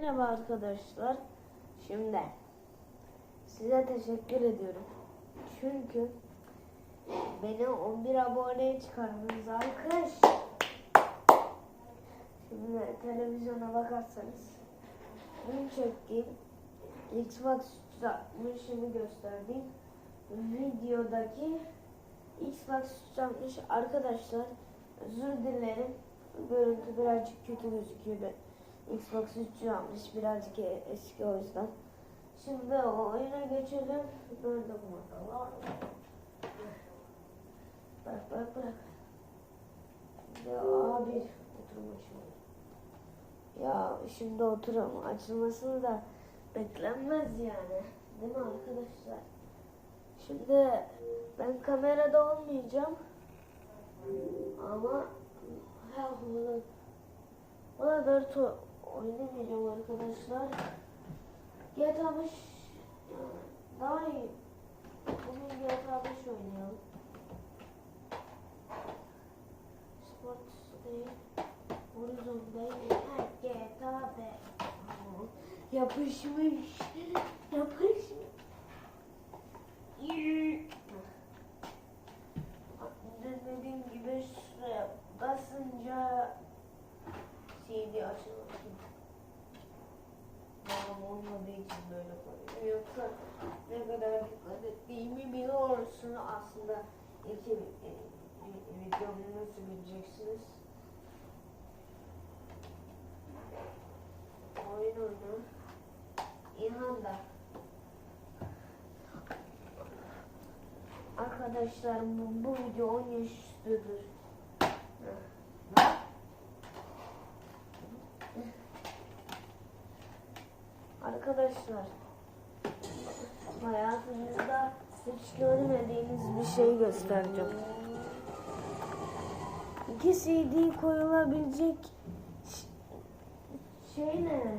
Merhaba arkadaşlar. Şimdi size teşekkür ediyorum. Çünkü beni 11 aboneye çıkardınız alkış. Şimdi televizyona bakarsanız dün çektiğim Xbox 360'ımı gösterdiğim videodaki Xbox 360 arkadaşlar özür dilerim. Görüntü birazcık kötü gözüküyor. Ben Xbox 360 birazcık eski o yüzden. Şimdi oyuna geçelim. Kumanda var. Bırak bırak bırak. Ya abi oturma şimdi. Ya şimdi oturum. Açılmasını da beklenmez yani. Değil mi arkadaşlar? Şimdi ben kamerada olmayacağım. Ama ha, bunu bana 4 oynamayacağım arkadaşlar. GTA 5 daha iyi. Bugün GTA 5 oynayalım. Sport değil. Horizon değil. GTA 5. Yapışmış. Yapışmış. Dediğim gibi şuraya basınca CD açılır. Babam olmadığı için böyle koyuyor. Yoksa ne kadar dikkat ettiğimi biliyorsun aslında. İlk e, videomu nasıl bileceksiniz? Oyun oyunu. İlhan da. Arkadaşlar bu, bu video 10 yaş üstüdür. Arkadaşlar hayatınızda hiç görmediğiniz bir şey göstereceğim. İki CD koyulabilecek şey ne?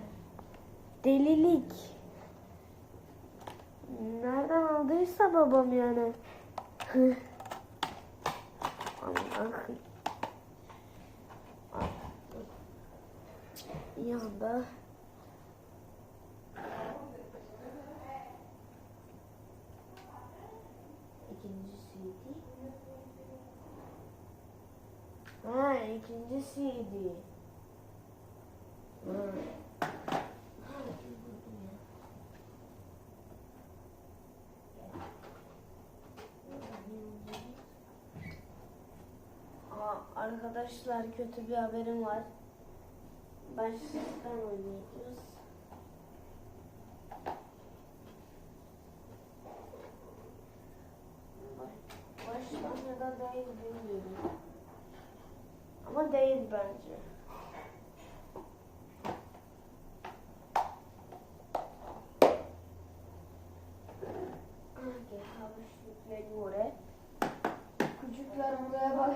Delilik. Nereden aldıysa babam yani. Hı. Allah'ım. Yanda. İkinci CD. Ha ikinci CD. Ha. Arkadaşlar kötü bir haberim var. Baştan oynayacağız. Baştan ya da değil bilmiyorum. Ama değil bence. Küçükler buraya bak.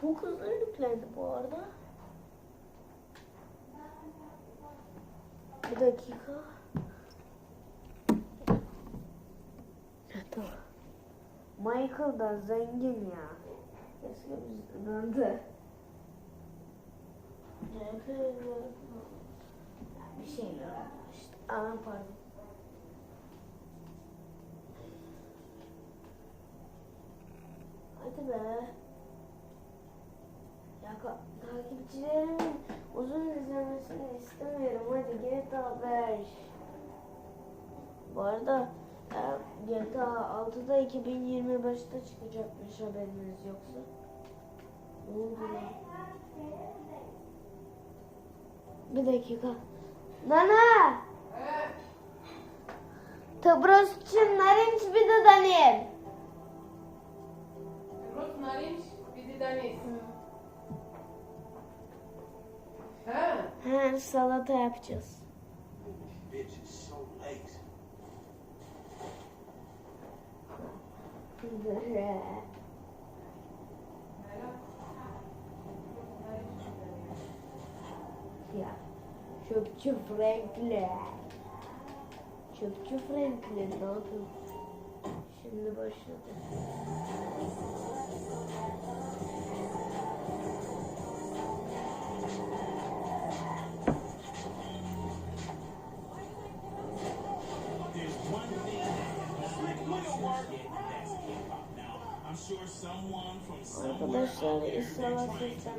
Çok hızlı yüklendi bu arada. Bir dakika. Ha, tamam. Michael da zengin ya. Keşke bizden de. Bir şeyler işte. Aa, pardon. Hadi be. Ya takipçilerimin uzun izlemesini istemiyorum. Hadi GTA 5. Bu arada GTA 6'da 2025'te çıkacakmış haberiniz yoksa. Ne oldu ya? Bir dakika. Nana! Тоброс наринч bir de Daniel. Rus narinç, bir de deniz. Ha, He, salata yapacağız. Ya. Çöpçü Frankler. Çöpçü Frankler ne yapıyor? Şimdi başladı. Arkadaşlar inşallah sizden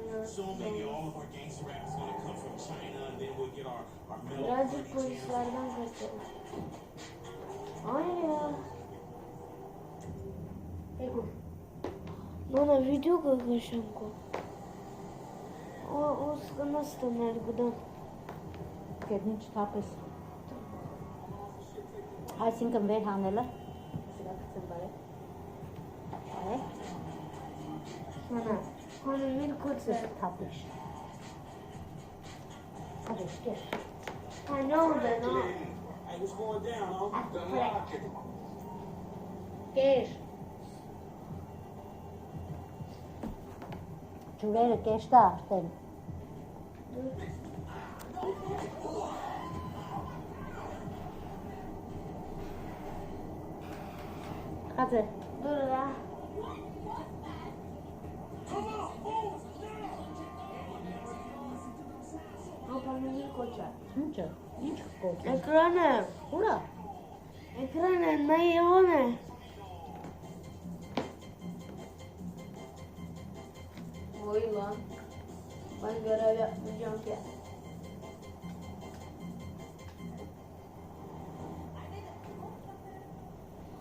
Birazcık polislerden kaçalım. Hayır. Ego. Bana video kakışanko. O, o nasıl tanır gudan? Kedin çıtapes. Aysinkam ver haneler. Sıra kısım bari. No, no. Mamy wielką cenę. Publish. Publish, yes. I know they're not. Hey, what's going down, huh? I have to collect. Cash. Juliana, cash that, then. Hatte. Kapanı bir koçar. Şimdi. Hiç korkma. Ekranı. Bura. Ekranı ne ya o ne? Oy lan. Ben görev yapmayacağım ki.